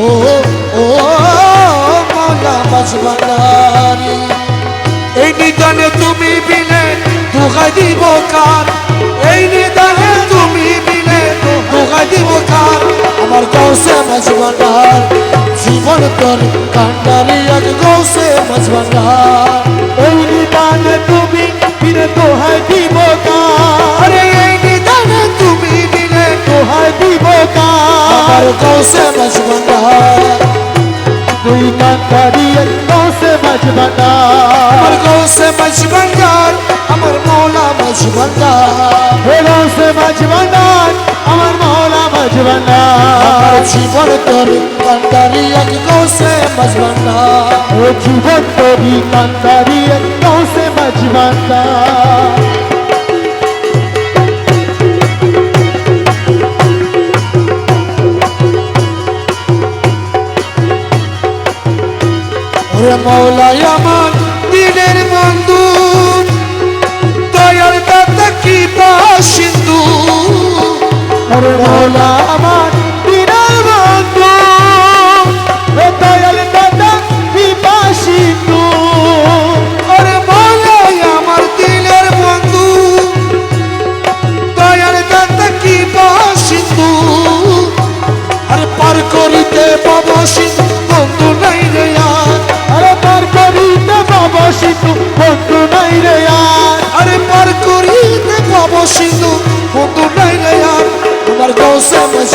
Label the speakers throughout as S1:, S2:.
S1: ও ও মৌলা মাঝবান্ডারি এই নিদানে তুমি বিনে দোহাই দিব কার? এই নিদানে তুমি বিনে দোহাই দিব কার? আমার গৌসে মাঝবান্ডার জীবন তোর কান্ডারি এক গৌসে মাঝবান্ডার
S2: ওই নিদানে তুমি বিনে দোহাই দিব কার?
S1: এই নিদানে তুমি বিনে
S2: দোহাই দিব
S1: আমার
S2: কার
S1: গৌসে মাঝবান্ডার
S2: তুই কান্তারি কৌসে মজবনা
S1: আমার গৌসে মাঝবান্ডার আমার মৌলা মাঝবান্ডার
S2: হে কৌসে মজবনা আমার মৌলা মজবনা
S1: আমার জীবন তোর কান্ডারি এক গৌসে মাঝবান্ডার
S2: ও জীবন তোরি কান্তারি কৌসে মজবনা
S1: ওরে মৌলাই আমার দিনের বন্ধু। দয়ার দাতা কি সিন্ধু।
S2: মৌলা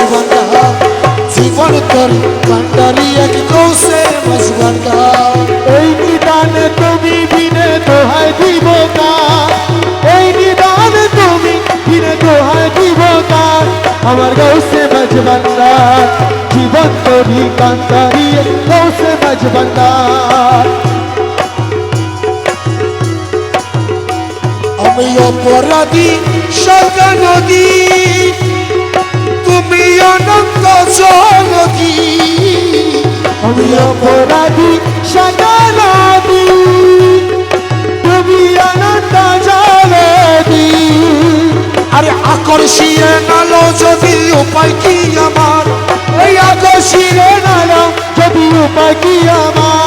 S1: মজবান্ডা জীবন তোর কান্ডারি এক গৌসে মজবান্ডা
S2: এই নিদানে তুমি বিনে দোহাই দিব কা এই নিদানে তুমি বিনে দোহাই দিব কা আমার গৌসে মজবন্দা জীবন তোরি কান্তারি গৌসে মজবন্দা
S1: আমি অপরাধী সগা নদী
S2: অপরাধী সকালাদি তুমি অনন্ত জলদি।
S1: আরে আকর্ষিয়ে নালো যদি উপায় কি আমার? এই আকর্ষিয়ে নালো
S2: যদি উপায় কি আমার?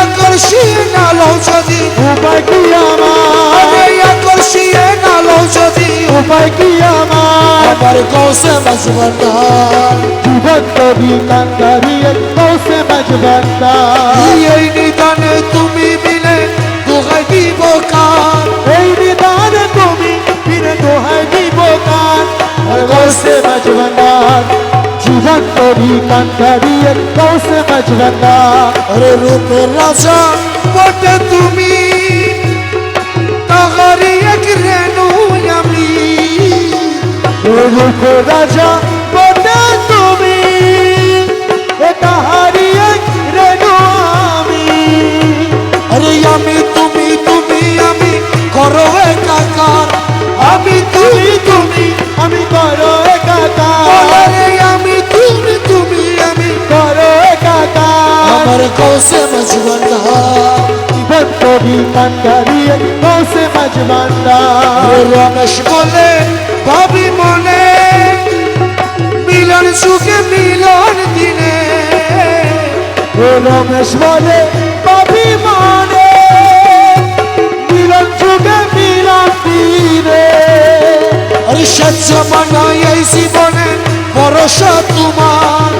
S1: আকর্ষিয়ে নালো যদি
S2: উপায় কি আমার?
S1: আকর্ষিয়ে নালো যদি
S2: উপায় কি আমার?
S1: আমার গৌসে মজবন্দার
S2: জীবন কবি কান্দারি কৌসে মজবন্দা
S1: এই নিদানে তুমি মিলে দোহাই দিব কার
S2: এই নিদান তুমি বিনে দোহাই দিব কান। আর জীবন
S1: রূপের রাজা বটে তুমি। তাহারি এক রেণু আমি।
S2: রূপ রাজা
S1: মজবন্দা
S2: জীবন কৌসে মজমান্ডা
S1: রমেশ বলে ভাবি মনে মিলন সুখে মিলন দিনে।
S2: ও রমেশ বলে পাবি মানে মিলন যুগে মিলন তীরে
S1: আরে মানাই এই জীবনে ভরসা তোমার।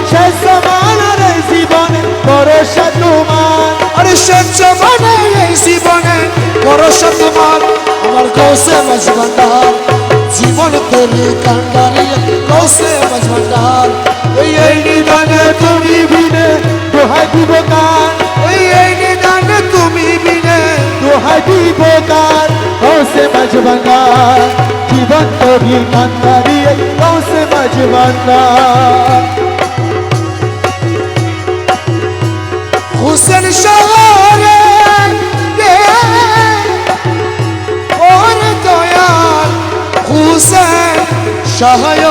S1: কৌশে মজবন্দার জীবন তরি কান্ডারি কৌশে মজবন্দার এই এই নিদানে তুমি
S2: বিনে দোহাই দিব কান
S1: এই এই নিদানে তুমি বিনে
S2: দোহাই দিব কান কৌসে মজমান্ডা জীবন কবি কান্ডারি কৌসে মজমান্ডা
S1: হুসেন শহরে সহায়